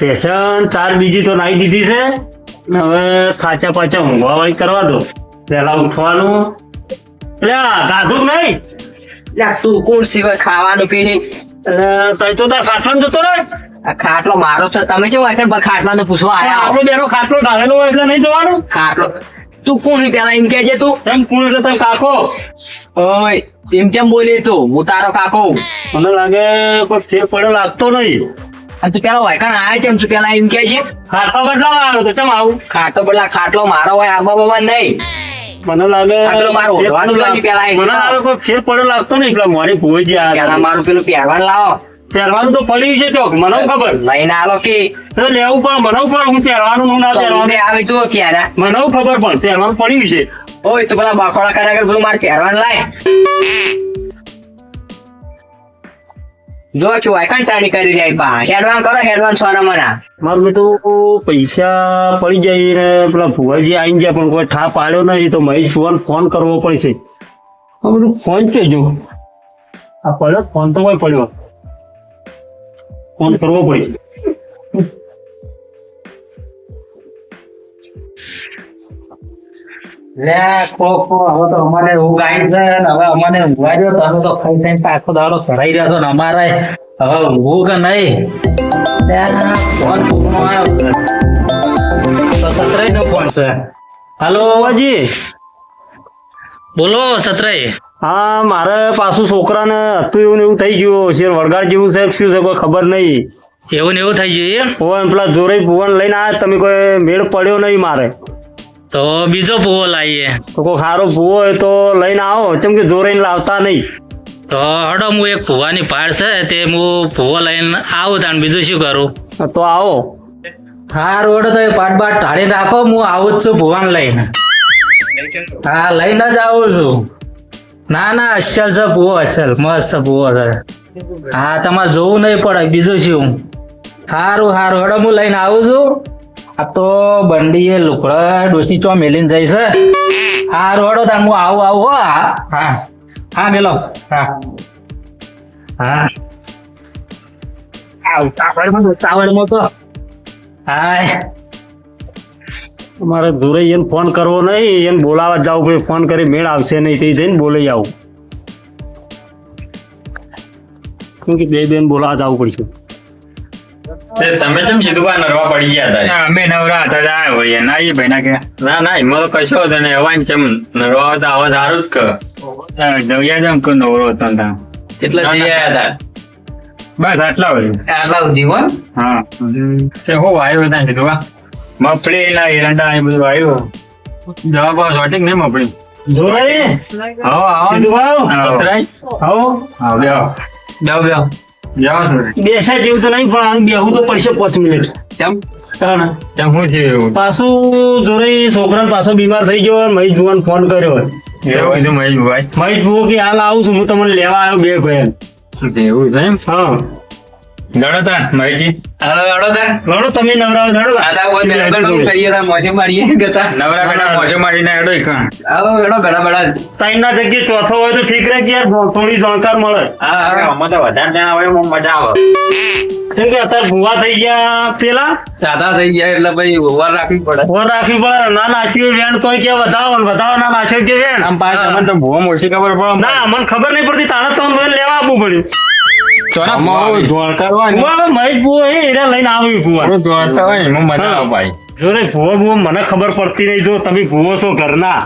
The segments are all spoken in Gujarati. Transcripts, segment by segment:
પેશન ચાર બીજી તો નાઈ દીધી છે. હવે સાચા પાછા ઊંઘવા વાળી કરવા દો. પેલા ઉઠવાનું. એટલે ગાધું નહીં? લ્યા, તું કોણ સિવાય ખાવાનું કે? તઈ તો તાર ખાટલામાં જતો રહે? ખાટલો મારો છે તમે કેવો એટલે ખાટલા ને પૂછવા આયા? આપણો બેનો ખાટલો ઢાળેલો હોય એટલે નહીં જોવાનું? ખાટલો. તું કોણ પેલા એમ કહેજે તું? તેમ કોણ એટલે તમે કાકો? ઓય એમ કેમ બોલી તું? હું તારો કાકો. મને લાગે કોઈ ફેર પડ્યો લાગતો નહીં. અને તું પેલા વાયકણ આવે છે તું પેલા એમ કહેજે ખાટલો બદલાવા આવ્યો તો ચમ આવું? ખાટલો બદલા ખાટલો મારો હોય આબા બાબા નહીં. મને લાગે પેલો મારો ફેર ઓઢવાનું પડ્યો પેલા મને લાગે કોઈ ફેર પડ્યો લાગતો નહીં એટલે મારી ભોજી પેલા મારું પેલું પહેરવાનું લાવો. પહેરવાનું તો પડ્યું છે મને ખબર? લઈને આલો કે લેવું પણ મને ખબર હું પહેરવાનું હું ના પહેરવાનું? તમને આવે તું ક્યારે. મને ખબર પણ પહેરવાનું પડ્યું છે. ઓય તો પેલા બકોડા કર્યા કર પેલું મારે પહેરવાનું લાય. જો છું વાયકણ ચાડી કરી જાય, બા. હેડવાન કરો હેડવાન સોના મના મારું બેટું પૈસા પડી જાય ને પેલા ભુવાજી આવી ગયા પણ કોઈ ઠા પાડ્યો નહીં તો મહેશ ફોન ફોન કરવો પડશે. આ બધું ફોન છે જો. આ પડ્યો ફોન તો કોઈ પડ્યો. ફોન કરવો પડે લે ખો ખો હવે તો અમારે ઊંઘ છે હવે અમારે ઊંઘવા જો તમે તો ખાઈ ખાઈને આખો દાડો ચડાઈ રહ્યા છો ને અમારે. હવે ઊંઘવું કે નહીં? લે, ફોન આવ્યો તો સતરાઈ નો ફોન છે. હાલો બાજી બોલો સતરાય હા મારે પાછું છોકરાને હતું એવું એવું થઈ ગયું. છે વળગાડ જેવું છે શું છે કોઈ ખબર નહીં. એવું ને એવું થઈ ગયું એમ? પેલા જોરે ભુવન લઈને આ તમે કોઈ મેળ પડ્યો નહીં મારે. તો બીજો પૂવો લાવીએ તો કોઈ સારો ભૂવો હોય તો લઈને આવો. ચમ કે જોરે લાવતા નહીં. તો હડો હું એક ભૂવાની પાડ છે તે હું ભૂવો લઈને આવું તાણ. બીજું શું કરું? તો આવો. હા રોડ તો એ પાટ બાટ ટાળી રાખો હું આવું જ છું ભુવાન લઈને. હા લઈને જ આવું છું. ના ના અસલ છે ભૂવો અસલ. મસ્ત ભૂવો છે. હા તમારે જોવું નહીં પડે. બીજું શું? સારું સારું હડો હું લઈને આવું છું. આ તો બંડીએ લુકડા ડોસી ચો મેલીન જાય છે. હા, રોડો તાર, હું આવું આવું, હા હા મેલો. હા. હા. આવ, તાવડમાં તાવડમાં તો. હાય. અમારે જોરે એને ફોન કરવો નહીં, એને બોલાવવા જવું પડે. ફોન કરી મેળ આવશે નહીં, તે જઈને બોલાઈ આવું. કેમ કે બે બેન બોલાવા જવું પડશે. તમે કેમ સીધું બા નરવા પડી ગયા હતા અમે નવરા હતા જાય હોય ના એ ભાઈ ના કે. ના ના એમાં તો કશો હતો ને અવાજ કેમ નરવા હોય આવા સારું જ કર જગ્યા જેમ કે નવરો હતો ત્યાં. કેટલા ના, જઈ ના. આયા બસ આટલા હોય. આટલા જીવન હા? તે હું આવ્યો હતા સીધું બા મફળી ના એરંડા એ બધું આવ્યું. જવાબ આવો શોટિંગ નહીં મપડી જોરે આવો આવો. આવો? આવો. આવો. આવો આવો બેહો. બેસા જેવું તો નહીં પણ આમ બેહવું તો પડશે પાંચ મિનિટ. ચમ તાણ. ચમ એવું? પાછું જોરે છોકરા પાછો બીમાર થઈ ગયો મહેશ ભુવન ફોન કર્યો હોય. એવું કીધું મહેશ ભુવો કે હાલ આવું છું હું તમને લેવા આવ્યો બે ભાઈ. એવું છે એમ? હા. દડો તાન મહેશજી હવે અડો તાર લડો તમે નવરા લડો આદા હોય તો કરીએ તાર મોજે મારીએ ગતા? નવરા બેટા મોજો મારીને હેડો ઈકણ. આવો એડો ઘણા બડા ત્રણ ના જગ્યાએ ચોથો હોય તો ઠીક રહે કે યાર થોડી જાણકાર મળે. હા હવે હા તો વધારે જણા હોય મજા આવે. કેમ કે અત્યારે ભૂવા થઈ ગયા પેલા? સાદા થઈ ગયા એટલે ભાઈ વાર રાખવી પડે. રાખવી પડે ના નાખ્યું વેણ તોય કે વધાવો ને વધાવો ના નાખ્યો કે વેણ. આમ પાછા તમને તો ભૂવા ઓછી ખબર પડે ના મને ખબર નહીં પડતી તાણે તો મને લેવા આપવું પડ્યું. ચોરા ભૂવા ધોળકા હોય ને મહેશ ભૂવો એ એરા લઈને આવી ભૂવા થોડું ધોળકા હોય ને મજા આવે ભાઈ જો ને ભૂવો ભૂવો મને ખબર પડતી નહીં. જો તમે ભૂવો છો ઘરના.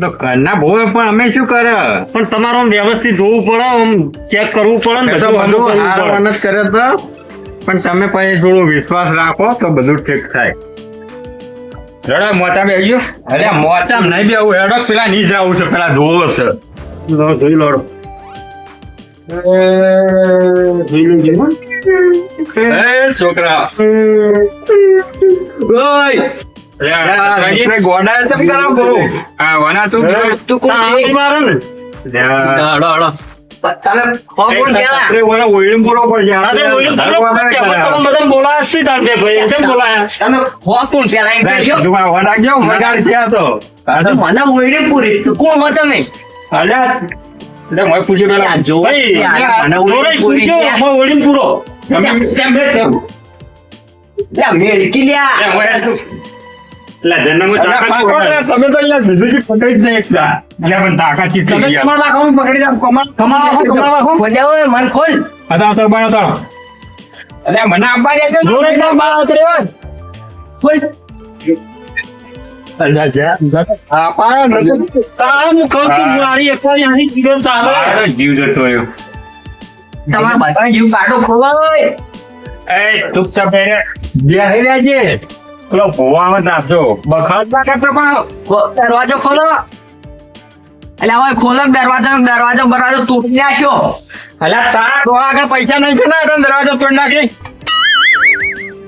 તો ઘરના ભૂવે પણ અમે શું કરે? પણ તમારે વ્યવસ્થિત જોવું પડે આમ ચેક કરવું પડે ને બધું બધું હારવાન જ કરે તો. પણ તમે પછી થોડો વિશ્વાસ રાખો તો બધું ઠીક થાય. રડા મોટા બે ગયો અરે મોટા નહીં બે આવું હેડો પેલા નહીં જવું છે પેલા ધોવો છે. જોઈ લોડો છોકરા ગોડા તેમ કરો બહુ હા કોણ તમે એટલે મેં પૂછ્યું પેલા જો ભાઈ, જોડે ઓયડી પૂરી સૂચો, ક્યાં? આમાં ઓળીને પૂરો. તમે બે તેમ? લે મેળકી લ્યા એ મોયા તું. એટલે જન્મ અલા, પાકો ને, તમે તો અહીંયા ભીજુજી પકડી જ નહીં. જ્યાં પણ તમે રાખો, હું પકડી જાઉં, હોય મન ખોલ આપવા દેજો જોડે ખોલ કાઢો ખોવા હોય એ દરવાજો ખોલો. એટલે હવે ખોલો દરવાજો દરવાજો બરવાજો તૂટી નાખ્યો એટલે તારા આગળ પૈસા નહીં છે ને દરવાજો તોડી નાખી.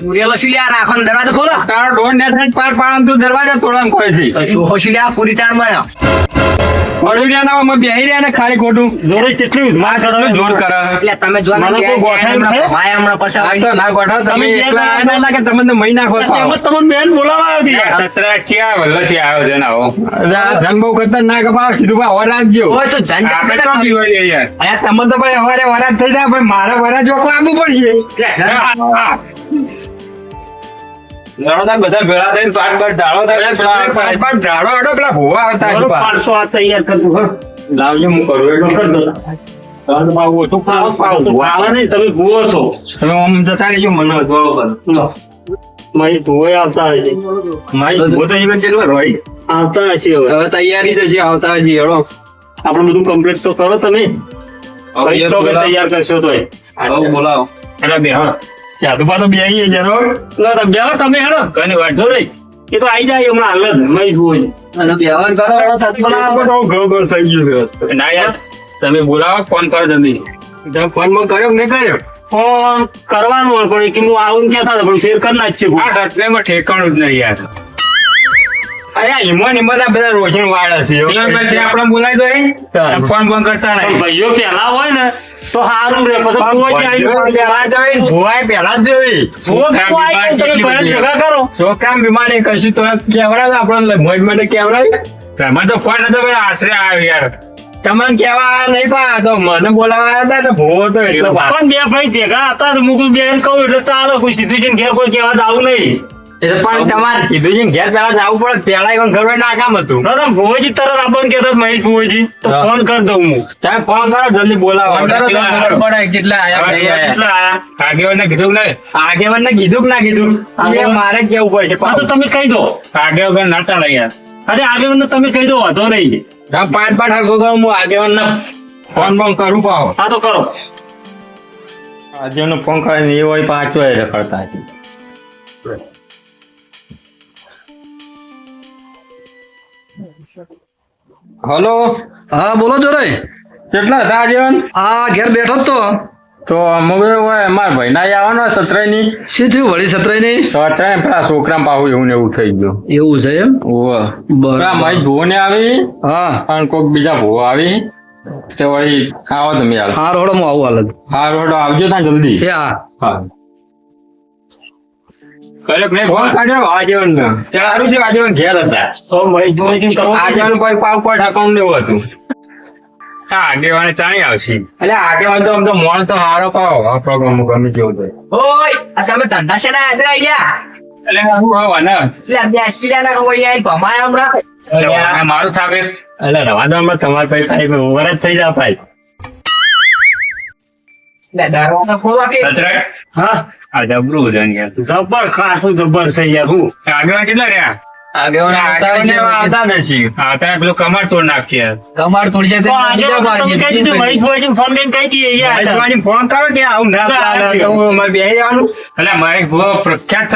ઉરેલો શું લ્યા? રાખો દરવાજો ખોલો. તારો ડોન ને પાર પાડવાનું તું દરવાજો તોડવાનું કહે છે. ડોહો શું લ્યા? પૂરી તાણ બન્યો પડી રહ્યા ના અમે બેહી રહ્યા ને ખાલી ખોટું. જોડે કેટલી માં કેટલું જોર કરે. એટલે તમે જો મને કોઈ ગોઠાયું છે? હમણાં પછી આ તો ના ગોઠવો, તમે તમે એકલા બે આયા ના લાગે તમને તો મહી નાખો તો. તમને બેન બોલાવા આવી હતી સતરા ચિયા વલ્લથી આવ્યો છે ને આવો? અરે બહુ ખતરનાક અપાવ સીધું ભાઈ ઓર રાખજો હોય તો ઝંઝટ આપણે તો પીવા લઈએ યાર અરે તમે તો ભાઈ હવારે વરાજ થઈ જાય ભાઈ મારે વરાજ વખો આપવું પડશે. એટલે ઝંઝટ. બધા ભેળા થઈને પાટ પાટ ઢાળો થાય પાટ પાટ ઢાળો હેડો પેલા ભૂવા આવતા પાંચસો આ તૈયાર કરતું હો. લાવજો હું કરું હેડો. કર દો. તમારે તો પાવું ઓછું ખાવું, પાવું. આવે નહીં તમે ભૂવો છો તમે આમ જતા રહેજો મને બરોબર મારી ભૂવો આવતા હશે મારી ભૂવો તો એક જેટલો રોય. આવતા હશે હવે તૈયારી જ હશે આવતા હજી હેડો આપણે બધું કમ્પ્લીટ તો કરો તમે તૈયાર કરશો તો બોલાવો એટલે બે હા જાદુબા તો છે તો ના બેહો તમે હેડો. કઈ વાંધો જો એ તો આવી જાય હમણાં હાલ જ મય છે. અને વ્યવહાર કરો સત્પરા તો ગળબડ થઈ ગયું છે. ના યાર તમે બોલાવો ફોન કરો જલ્દી. તમે ફોનમાં કર્યો કે નહીં કર્યો? ફોન કરવાનું હોય પણ કે હું આવું કહેતા હતા પણ ફેર કરના જ છે ભૂવો. આ સત્યમાં ઠેકાણું જ નહીં યાર. અરે ઈમોન આ બધા રોશન વાળા છે આપણે બોલાવી દો ફોન ફોન કરતા નહીં. ભાઈઓ પેલા હોય ને તો સારું રે પછી જ જ જોઈ ભેગા કરો. છોકરા બીમારી કશું તો આપણને મોજ માટે કેવડાવે તમે તો ફોન હતો આશરે આવ્યો યાર. તમને કેવા નહીં પા તો મને બોલાવા હતા તો ભૂવો તો એટલો પણ બે ભાઈ ભેગા હતા તો મુકુલ બેન કહું એટલે ચાલો કોઈ સીધું જઈને ઘેર કોઈ કહેવા આવું નહીં. પણ તમારે કીધું છે ઘેર પેલા જવું પડે પેલા even ઘરમાં ના કામ હતું. ના ના તરત આપણને કહેતા મહેશ ભુવોજી તો ફોન કરી દઉં હું. તમે ફોન કરો જલ્દી બોલાવો. ફોન કરો તો ખબર પડે કેટલા કેટલા આયા. આગેવાનને કીધું ને આગેવાનને કીધું કે ના કીધું? એ મારે કેવું પડશે હા તો તમે કહી દો. આગેવાન ના ચાલે યાર અરે ને તમે કહી દો વાંધો નહીં. પાંચ પાંચ હરકો કરો હું આગેવાન ફોન ફોન કરું પાવ હા તો કરો. આગેવાન ફોન કરે ને એ હોય પાછો એ રખડતા છે હલો? હા બોલો જોરે કેટલા હતા આગેવાન આ ઘેર બેઠો તો. તો અમુક હોય માર ભાઈ ના આવવાનો સત્રયની શું થયું વળી સતરાયની સત્રય પેલા છોકરા પાહુ એવું ને એવું થઈ ગયું. એવું છે એમ? ઓહ. બરાબર. પેલા મહેશ ને આવી હા. અને કોઈક બીજા ભુવો આવી. તે વળી આવો તમે યાર હા રોડો હું આવું હાલ હાર હા રોડો આવજો ત્યાં જલ્દી. હા હા. કર્યો કે ફોન કાઢ્યો આજેવન ને સારું છે આજેવન ઘેર હતા. તો મહેશ ભુવોજી કહો આજેવન કોઈ પાવ કોઈ ઠકાણું ને હતું. હા આગેવાને ચાણી આવશે. એટલે આગેવાન તો આમ તો મોણ તો હારો પાવ આ પ્રોગ્રામ ગમે જેવું થાય. ઓય આ તમે ધંધા છે ના આદરા ગયા. એટલે હું આવા એટલે બે અસ્ટ્રેલિયા ના કોઈ આઈ ભમાયા હમણાં મારું થાકે એટલે રવા દો હમણાં તમારે ભાઈ ભાઈ વરસ થઈ જાય ભાઈ. જબરું છે યાર હું આગેવાન કેટલા રહ્યા ફોન પ્રખ્યાત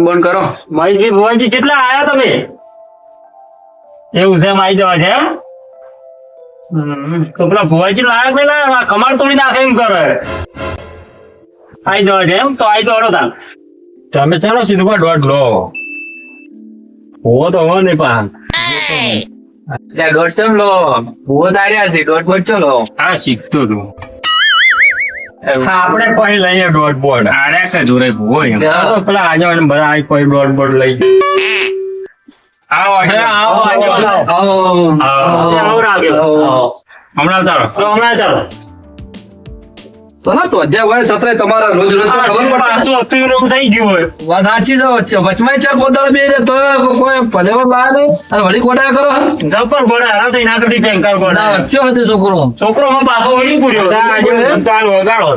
બોન કરો મહેશજી ભુવોજી કેટલા આયા તમે એવું છે એમ જવા છે એમ તો પેલા ભુવાજી લાયક નહીં આ કમાડ તોડી નાખે એમ કરે. આઈ જવા છે એમ. તો આવી જવાડો તાલ તમે ચાલો સીધું પા દોઢ લો. હો તો હો નહીં પા દોઢ ચમ લો. ભૂવો તાર્યા છે. દોઢ બોટ ચલો. હા શીખતો તું. આપણે પછી લઈએ દોઢ બોર્ડ આરે છે જોરે ભૂવો તો પેલા આજે બધા આવી કોઈ દોઢ બોર્ડ લઈ. હમણાં ઉતારો હમણાં ચાલો. ચલો તો અધ્યાય હોય સત્રે તમારા રોજ રોજ ખબર પડે? એવું થઈ ગયું હોય. વાત સાચી છે વચ્ચે. વચમાં ચાર પોતાને બે તો કોઈ ભલેવર નહીં અને વળી કોટા કરો જબર ગોળા હારા થઈ ના કરતી વચ્ચે હતો છોકરો? છોકરો માં પાછો વળી પૂર્યો. વગાડો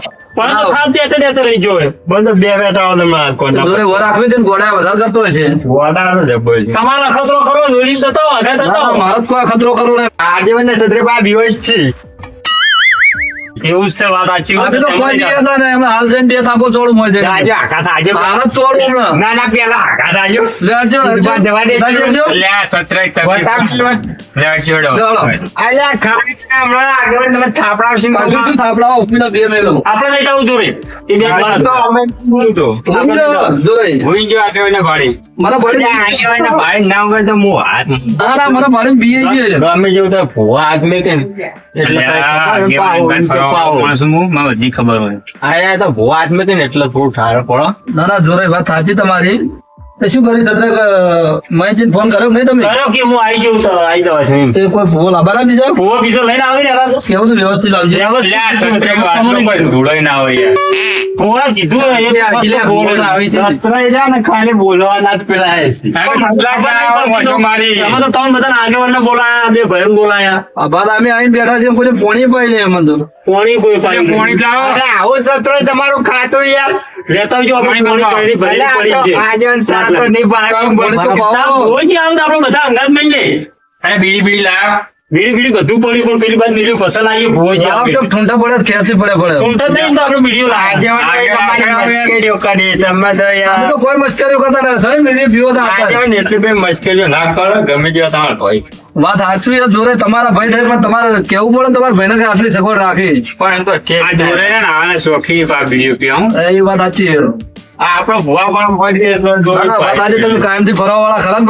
એવું જ છે વાત સાચી વાત તો કોઈ નહીં હતા ને એમને હાલ જઈને બે તાપો ચોળું મળે છે. આજે આખા આજે હાલ ચોળું ના. ના પેલા આખા લે આવજો, આવજો. જવા દે. જાજો, આવજો. અલ્યા ખબર હોય આયા તો ભૂવા હાથ મેં એટલે થોડું ઠાર પડો. ના ના જોરે વાત સાચી તમારી. શું કરી તમને મહેશજીને ફોન કર્યો નહીં તમે કર્યો કે હું આવી જઉં તો આવી જવા છું એમ. કોઈ ભૂલ ના દીધા ભૂવો બીજો લઈને આવી ને કેવું તું વ્યવસ્થિત આવજે ધૂળાઈ ના હોય ભૂવા કીધું છે. ખાલી બોલવાના જ પેલા હે તો તમે બધા આગેવાનને બોલાયા બે ભાઈ બોલાયા. આ અમે આવીને બેઠા છીએ કોઈ પોણી પાઈ લે એમ તો. પોણી કોઈ પાણી પોણી આવો સત્ર તમારું ખાતું યાર. લેતા આવજો આપણે પોણી પડી ભરી પડી છે. આજન સાતો નહીં પાડું. પોણી તો તાર પાવો ભૂવોજી આવે તો આપણે બધા અંગાત મળીએ અરે બીડી બીડી લાવ બીડી બીડી બધું પડ્યું પણ પેલી બાદ મિલ્યું પસંદ આવી આમ તો ઠૂંઠા પડે ખેંચી પડે પડે. ઊંટા નહીં તો આપણે કરી. તમે તો યાર. તો કોઈ મસ્કરીઓ કરતા નથી. પીવો તો એટલી બે મશ્કરીઓ ના કરો ગમે જેવા તમારા ભાઈ વાત સાચું જોરે તમારા ભાઈ થાય પણ તમારે કેવું પડે તમારા ભાઈને આટલી સગવડ રાખી? પણ એ તો છે ને નાવાના શોખી પીવા એ વાત સાચી આપણો ભુવા પણ પડી વાત આજે તમે કાયમથી ફરવા વાળા ખરા ને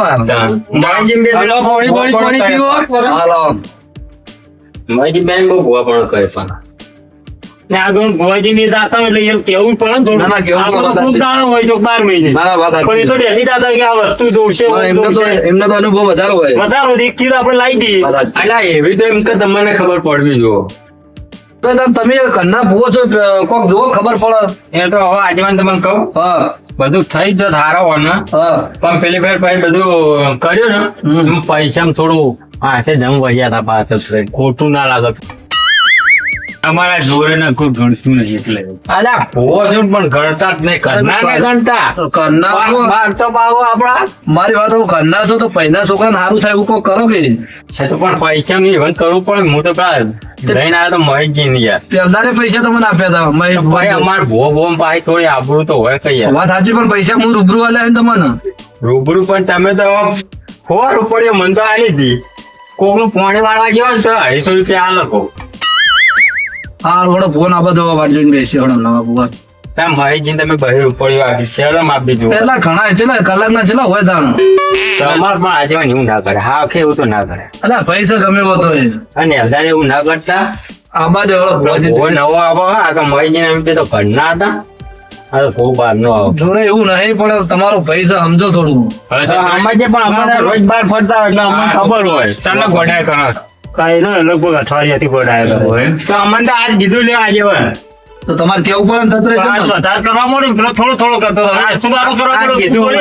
બેન બહુ ભુવા પણ પણ. ને આગળ ભુવાજી ની જાતા એટલે એમ કેવું પડે ને ના, ના, કેવું આપણો પડે. ખૂબ દાણો હોય તો બાર મહિને. ના, ના, વાત સાચી પણ એ તો ડેલી દાદા કે આ વસ્તુ જોડશે એમને તો અનુભવ વધારે હોય. વધારો એક કિલો આપણે લાવી દઈએ. વાત એવી તો એમ કે તમને ખબર પડવી જો. તો તમે ઘરના ભૂવો છો કોક જુઓ ખબર પડે. એ તો હવે આજે મને તમને કહું. હા. બધું થઈ જ હારો ને પણ પેલી ફેર પછી બધું કર્યું ને પૈસા થોડું હાથે જમ વહ્યા હતા પાછળ. ખોટું ના લાગે. અમારા જોડે ને કોઈ ગણતું નહીં એટલે. અલ્યા ભોવો છું પણ ગણતા જ નહીં ઘરના ને ગણતા. ઘરના માર તો પાવો આપડા મારી વાત હું ઘરના છો તો પહેલા છોકરાને સારું થાય એવું કોઈ કરો કે છે તો પણ પૈસા ની ઇવન કરવું પડે હું તો પેલા લઈને આવ્યો તો મહેશજી ની યાર. પહેલાને પૈસા તમને આપ્યા હતા ભાઈ અમાર ભૂવો ભો પાછી થોડી આબરૂ તો હોય કઈ યાર. વાત સાચી પણ પૈસા હું રૂબરૂ આલ્યા ને તમને? રૂબરૂ પણ તમે તો ફોર રૂપિયા મન તો આલી હતી કોકનું પાણી વાળવા ગયો ને તો અઢીસો રૂપિયા આ લખો હા વડો ફોન આપો તો વાટ જોઈને બેસી વડો નવા ભૂવા તમે મહેશજી તમે બહી રૂપિયા આપી શરમ આપી દો પેલા ઘણા છે ને કલાકના છેલા હોય તાણ તમાર પણ આજે એવું ના કરે. હા કે એવું તો ના કરે. અલા પૈસા ગમે એવો તો અને અધારે એવું ના કરતા? આમાં જ વડો નવો આવો આ તો મહેશજી એમ કે તો ઘરના હતા. બહાર નો આવો. જોડે એવું નહીં પણ તમારો પૈસા સમજો થોડું. આમાં પણ અમારે રોજ બહાર ફરતા હોય એટલે અમને ખબર હોય. તમને ઘોડા કરો. કાંઈ ના લગભગ અઠવાડિયાથી ગોડાયેલો હોય. તો અમને તો આજ કીધું લે આજે હોય તો તમારે કેવું પડે ને તંત્ર છે વધારે કરવા મળે પેલો થોડો થોડો કરતો હતો. હવે કરવા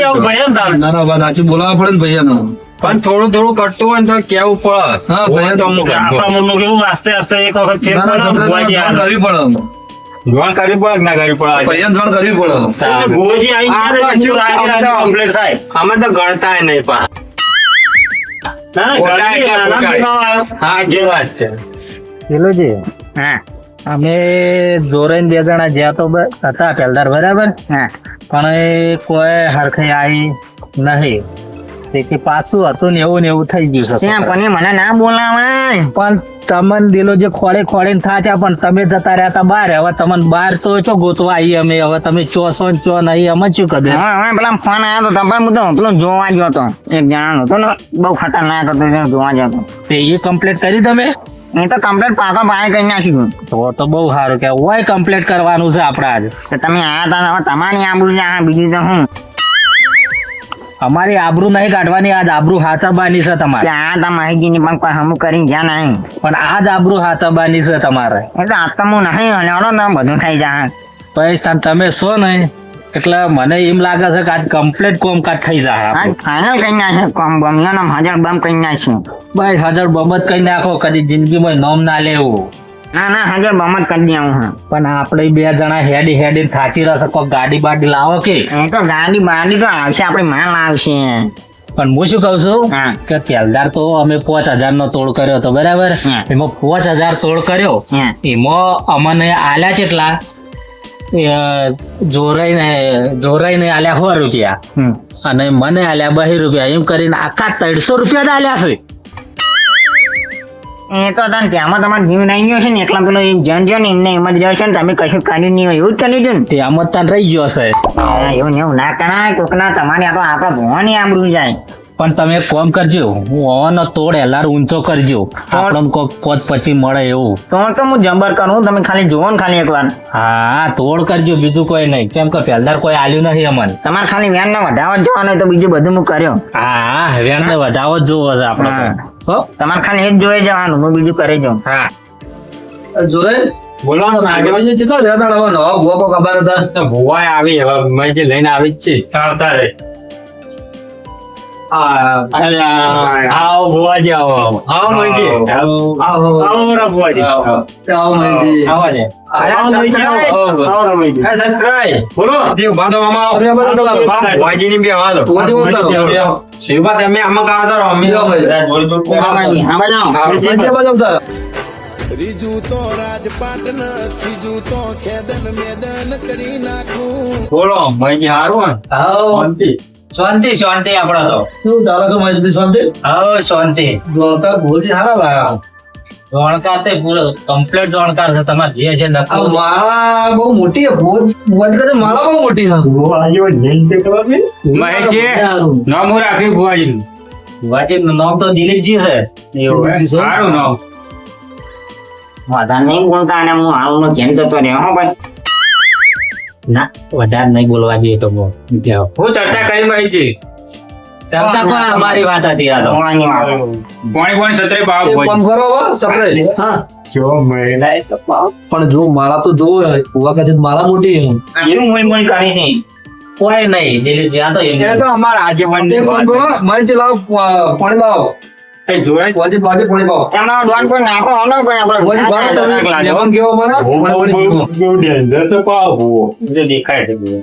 આવું ભયન થાય. ના ના વાત બોલાવવા પડે ને ભૈયાનો. પણ થોડું થોડું કરતું હોય ને તો કેવું પડે? હા, હોય તો અમુક આપણા મનનું કેવું આસ્તે આસ્તે એક વખત ફેર પડે. કરવી પડે જોણ કરવી પડે ના કરવી પડે? ભૈયાને જોડ કરવી પડે શું થાય. અમે તો ગણતા નહીં પણ અમે જોરે બે જણા જ્યાં તો હતા પેલદાર બરાબર? પણ એ કોઈ હરખે આવી નહીં. તેથી પાછું હતું ને એવું ને એવું થઈ ગયું છે. પણ મને ના બોલાવાય. પણ તમન દિલો જે ખોળે ખોળે થાચા પણ તમે જતા રહ્યા હતા બહાર. હવે તમન બહાર તો છો ગોતવા આવી અમે. હવે તમે ચો છો ને ચો નહીં અમે શું કરે હા હા પેલા ફોન આવ્યો તો તમે બધો પેલો જોવા ગયો હતો. એક જણાનો હતો ને બહુ ખતરનાક હતો જોવા ગયો હતો. તે એ કમ્પ્લીટ કરી તમે? એ તો કમ્પ્લીટ પાકો પાય કરી નાખ્યું તો તો બહુ સારું કે હોય કમ્પ્લીટ કરવાનું છે આપણે આજે કે તમે આયા હતા તમારી આંબળું છે આ બીજી તો હું? અમારી આબરૂ નહીં કાઢવાની આજ આબરૂ હાચવવાની છે તમારે. ત્યાં તા માહિતીની પણ કોઈ હમું કરીને જ્યાં નહીં. પણ આજ આબરૂ હાચવવાની છે તમારે. એટલે આ તો હું નહીં હલ્યાડો ને બધું થઈ જાય. પૈસા તમે છો નહીં એટલે મને એમ લાગે છે કે આજ કમ્પ્લીટ કોમકાજ થઈ જાય આજ. ફાઇનલ કરી નાખે કોમ બમ નામ હજાર બમ કરી નાખશે ભાઈ હજાર બબત કઈ નાખો કદી જિંદગીમાં નોમ ના લેવું. ના ના હાજર બમ જ કરી દઉં હું. પણ આપણે બે જણા હેડી હેડી થાચી રહેશે કોઈ ગાડી બાડી લાવો કે? એ તો ગાડી બાડી તો આવશે આપણે માલ આવશે પણ હું શું કહું છું? કે પહેલદાર તો અમે પાંચ હજાર નો તોડ કર્યો હતો બરાબર? એમાં પાંચ હજાર તોડ કર્યો. એમાં અમને આલ્યા કેટલા? એ, જોરાઈને જોરાઈને આલ્યા સો રૂપિયા. અને મને આલ્યા બહી રૂપિયા. એમ કરીને આખા ત્રણસો રૂપિયા જ આલ્યા છે. એ તો તને ત્યાંમાં તમારો જીવ નહીં ગયો છે ને એટલા પેલો જણ જો ને એમને એમ જ રહ્યો છે ને તમે કશું કર્યું નહીં હોય એવું જ કરી લીધું ને? તે આમ રહી ગયો હશે. એવું ને એવું. ના કરાય કોકના તમારે આપણો આપણા ભવાની આમરું જાય પણ તમે એક કામ કરજો હું હવાનો તોડ એલાર ઊંચો કરજો. આપણને કોક કોત પછી મળે એવું. તોડ તો હું જંબર કરું તમે ખાલી જોવો ને ખાલી એકવાર. હા તોડ કરજો બીજું કોઈ નહીં. કેમ કે પહેલદાર કોઈ આલ્યું નહીં અમને. તમારે ખાલી વેન ને વધાવો જ જોવાનો હોય તો બીજું બધું હું કર્યો. હા વેન ને વધાવો જ જોવો છે આપણે હો. તમારે ખાલી એ જ જોઈ જવાનું હું બીજું કરી જાઉં. હા. જોરે બોલવાનો ના આગળ જે ચેટલો રહેતા રહો નવો ભૂવો ખબર હતા? ભોવાય આવી હવે મેં જે લઈને આવી જ છે. ચાલતા રે અરે આવો ભુવાજી આવો આવો. આવો મહેજી. આવો બરા ભુવાજી આવો મહેજી આવો ને આવો આવો આવો આવો. ત્રીજું તો રાજપાટન ત્રીજું તો ખેદન મેદન કરી નાખું બોલો મહેજી હારું? આવો શાંતિ. શાંતિ શાંતિ આપડે તો. શું ચાલે છે મહેશભાઈ શાંતિ? હા શાંતિ. જોણકાર ભુવાજી સારા લાયા જોણકાર તે પૂરો કમ્પ્લીટ જોણકાર છે તમારે જે છે આ માળા બહુ મોટી ભૂજ ભૂજ ભુવાજી કરતા માળા બહુ મોટી છે. મહેશજી, નામ હું રાખ્યું ભુવાજી ભુવાજી નામ તો દિલીપજી છે. એવું સારું નામ. વધારે નહીં બોલતા અને હું આવું જેમ જતો રહ્યો હો ભાઈ. ના વધારે નહીં બોલવા જોઈએ તો હું ચર્ચા કરી મહેશજી. ચર્ચા પણ અમારી વાત હતી આ તો. કોણી કોણી સત્રે ભાવ એક કામ કરો સપરે હા. જો મહિલા પણ જો મારા તો જો કુવા કાજે મારા મોટી શું મોઈ મોઈ કરી નહીં. કોઈ નહીં આ તો એ તો અમારા આજીવનની એક કામ કરો મારી ચલાવ પાણી લાવો. એ જોડે ભુવાજી બાજુ ડોન પર નાખો ભાઈ બાજુ તમે લાજો. કેવો અમારા બહુ બહુ બહુ બહુ છે પાવ ભુવો. દેખાય છે બધું.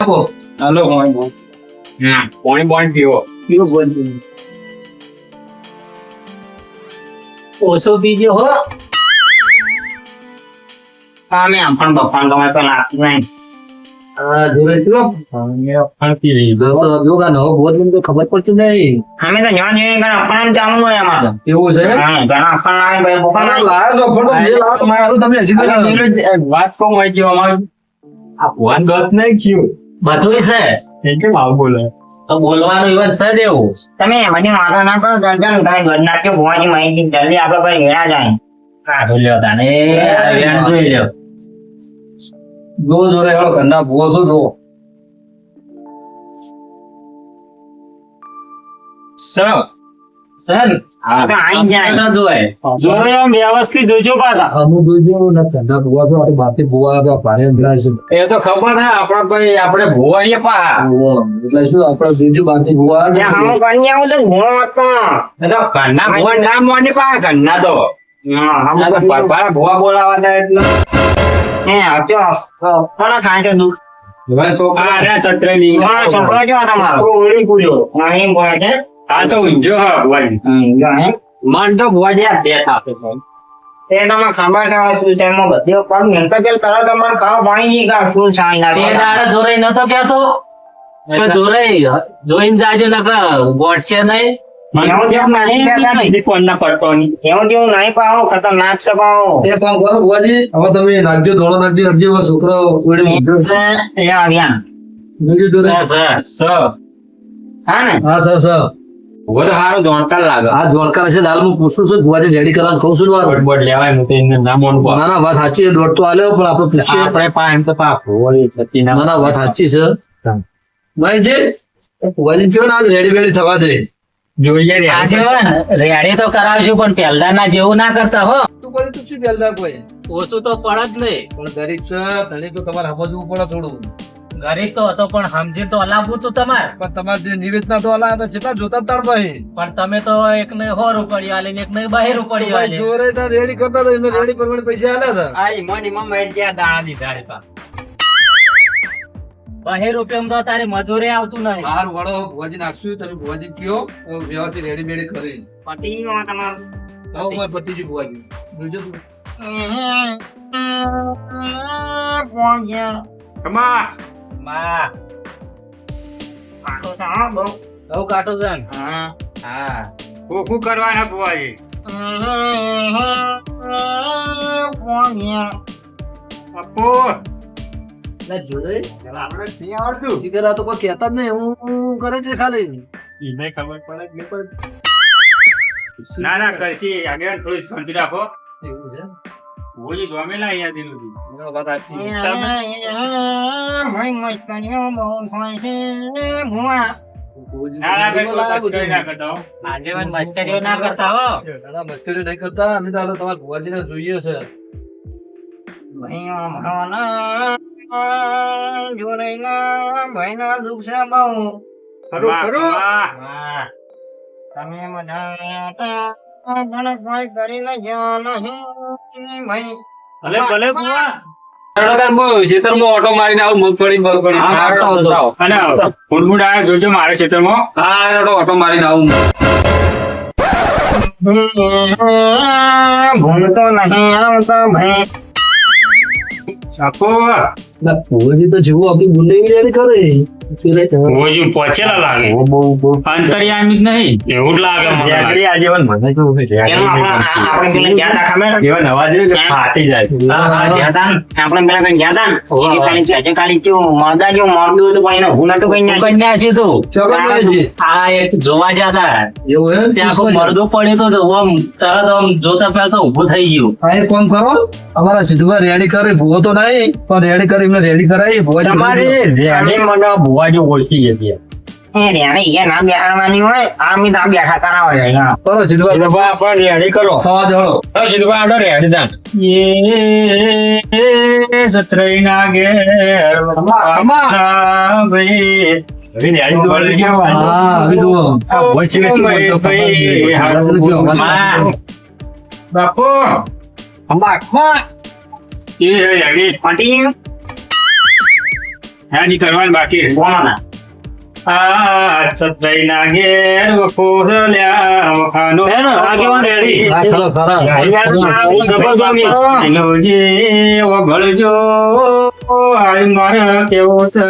આપો. હાલો. હા, બીજો હો આમ પણ બપ્પા તમારે તો લાગતું નહીં ખબર પડતી નહીં અમે તો જ્યાં જોઈએ અપણાન ચાલુ હોય એમાં એવું છે અમારું. આ ભુવાન નહીં. બધું છે. બોલે? તો બોલવાનું એવા છે દેવું તમે બધી વાતો ના કરો દર્જન તમે દોડ નાખજો ભુવાજી માહિતી જલ્દી આપડે ભાઈ વેળા જાય. હા લ્યો તાને. જોઈ લ્યો. જો ભુવો જો સર. સર હા. આઈ જાય. ના જોવાય. વ્યવસ્થિત જોજો પાછા. અમુક જોજો ને ઘરના ભુવા તો આપણે બાપી ભુવા આપણે ભારે અંતરાય છે. એ તો ખબર હે આપણા ભાઈ આપણે ભુવા અહીંયા પા એટલે શું આપણે જોજો બાપી ભૂવા કરી આવું તો ભૂવો હતો. એ તો ભુવા ના મોની પા કંડા તો. હા, હમું ભુવા બોલાવા દે એટલે. હે હચો કોનો થાય છે દુઃખ? આ રે છોકરો જો તમારો? અહીં બોલે છે. આ તો ઊંઝો હા ભુવાજી હમ, જો હે મન તો ભુવાજી આ બે થાપે છે. તે તમને ખબર છે શું છે? એમાં બધી પગ મિલતા પેલ તરત તમારે ખાવા પાણી જી કા શું સાઈ તે લાગે દાડે જોરાઈ નતો કેતો કે જોરાઈ જોઈને જાજો નકર ગોઠશે નહીં. એવું જેવું નહીં કહેતા નહીં. કોણના પડતોની એવું જેવું નહીં પાવો ખતરનાક છે પાવો તે કામ કરો ભુવાજી હવે તમે નાખજો ધોળો નાખજો નાખજો છોકરો વળી મૂક્યો છે. એ આવ્યા. જોજો જોડે. સર સર હા ને? હા સર સર. તો હારો જોણકાર લાગે. આ જોણકાર છે દાલ હું પૂછું છું ભુવાજી રેડી કરવાનું કહું છું ને વાર. લેવાય હું તો ના મોન ના ના વાત સાચી છે દોઢ તો આલ્યો પણ આપણે પૂછીએ. આપણે પા એમ તો પા સતી ના ના વાત સાચી છે. ભુવાજી કયો ના રેડી બેડી થવા દે? જોઈએ આજે રેડી. તો કરાવશું પણ પહેલદાના જેવું ના કરતા હો. તું કરી તું શું બેલદા કોઈ? ઓછું તો પડે જ નહીં. પણ ગરીબ છે ગરીબ તો તમારે સમજવું પડે થોડું. ગરીબ તો હતો પણ સમજી તો અલાવું તું તમારે. પણ તમારે જે નિવેદના તો અલા હતા જેટલા જોતા જ તાર ભાઈ પણ તમે તો એક ને હો રૂપડી આલી એક ને બહેર રૂપડી આલી. જોરે તાર રેડી કરતા તો એમને રેડી પરમાણે પૈસા આલ્યા હતા આ ઈમોન ઈમો મેં ત્યાં દાણા દીધા રે પા. બહેર રૂપિયા તો તારે મજૂરે આવતું નહીં. હાર વડો ભોજી નાખશું તમે ભોજી કયો તો વ્યવસ્થિત રેડી બેડી કરી. પતિ ગયો તમારું. આવો મારે પતિજી ભુવાજી. જોજો તું કમા માં. કાટો? હા કોકું કરવાના લે જોડે? ઠીક આ તો કોઈ કહેતા જ નહીં. હું કરે છે ખાલી? ઈને ખબર પડે કે નહીં ના ના કરશી. આગળ થોડી શાંતિ રાખો. એવું છે? ભુવાજી જોમેલા અહીંયા દિલું એનો વાત સાચી. ભુવાજી ના ના કઈ બોલાવો કોઈ કચકરી ના બધું. કરતા હો. આજે મને મસ્કરીઓ ના કરતા હો. દાદા નહીં કરતા. અમે તો આ તો તમારા ભુવાજીને જોઈએ છે ખરું ખરું? હા તમે બધા મને કોઈ કરીને જ્યાં નહીં ભાઈ. ભલે ભલે બુઆ ઓટો મારીને આવું મગફળી અને આયા જોજો મારે ક્ષેત્રમાં હા ઓટો મારીને આવું ભૂલતો નહીં આવતો ભાઈ. આપો ના, ભુવાજી તો જેવું આપણી રેડી કરે. સિરે પહોંચેલા લાગે. અંતરિયામી જ નહીં. એવું જ લાગે મને લાગે. એનું આપણે આપણે પેલા ગયા તા ખબર? આપણે પેલા કઈ ગયા તા ને? એ ખાલી છે ખાલી ચેવું મળદા હતું પણ એને હું નતું કઈ નાખ્યું. કન્યા છે તું? આ એક જોવા જતા એવું ત્યાં કોઈ પડ્યો પડ્યું તો આમ તરત આમ જોતા પહેલા તો ઊભું થઈ ગયું. હા એક કામ કરો. અમારા સિદ્ધુભાઈ રેડી કરે ભૂવો તો નહીં પણ રેડી કરી એમને રેડી કરાવી ભુવાજી એ રેડી મને ના બેહાડવાની ઓળખી જતી એ બાપુ. એ હેડી પટી. હેડી કરવાનું બાકી. બોલો ના ઘેર વખોરલ્યા વખાનો. આગેવાન રેડી. ખરો ખરા. એલોજી વગળજો મારે કેવું છે.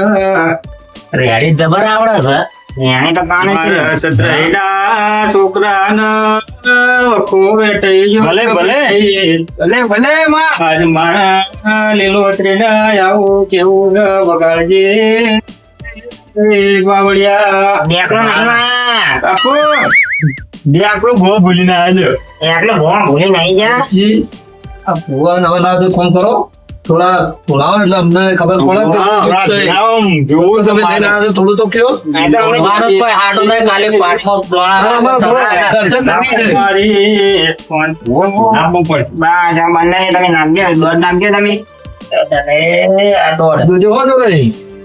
રેડી જબર આવડે છે. એને તો કાને છે મારા છોકરાના ઓખો થઈ ગયો. ભલે, ભલે. આજ મારા લીલોતરીના આવું કેવું બગાડજે બાવળિયા. બેકડો નહીં માં. બાપુ એકલો ભો ભૂલી નહીં જા. જી આ ભુવા નવા ના ફોન કરો. થોડા થોડાવો એટલે અમને ખબર પડે થોડું તો કયો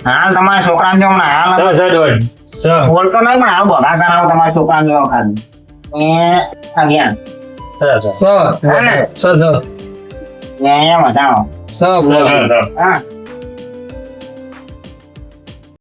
હાલ તમારા છોકરા જો હાલ. સર સર નહીં પણ હાલ બોધા કરાવો તમારા છોકરા જો ખાલી. અગિયાર આવ્યા સર હા અહીંયા બતાવો બોલો. હા